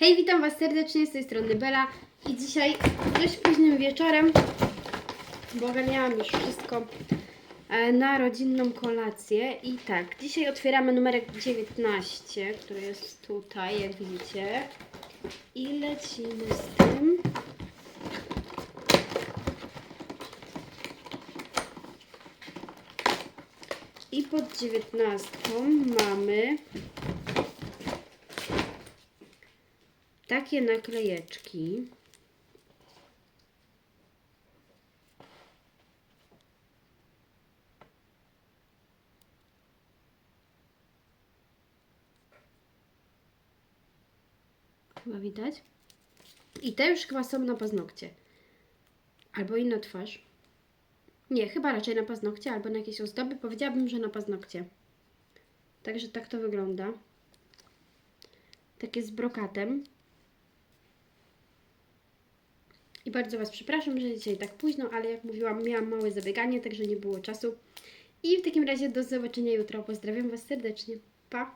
Hej, witam Was serdecznie, z tej strony Bela i dzisiaj dość późnym wieczorem, bo ogarniałam już wszystko e, na rodzinną kolację i tak, dzisiaj otwieramy numerek 19, który jest tutaj, jak widzicie i lecimy z tym. I pod 19 mamy takie naklejeczki. Chyba widać. I te już chyba są na paznokcie. Albo i na twarz. Nie, chyba raczej na paznokcie albo na jakieś ozdoby. Powiedziałabym, że na paznokcie. Także tak to wygląda. Takie z brokatem. I bardzo Was przepraszam, że dzisiaj tak późno, ale jak mówiłam, miałam małe zabieganie, także nie było czasu. I w takim razie do zobaczenia jutro. Pozdrawiam Was serdecznie. Pa!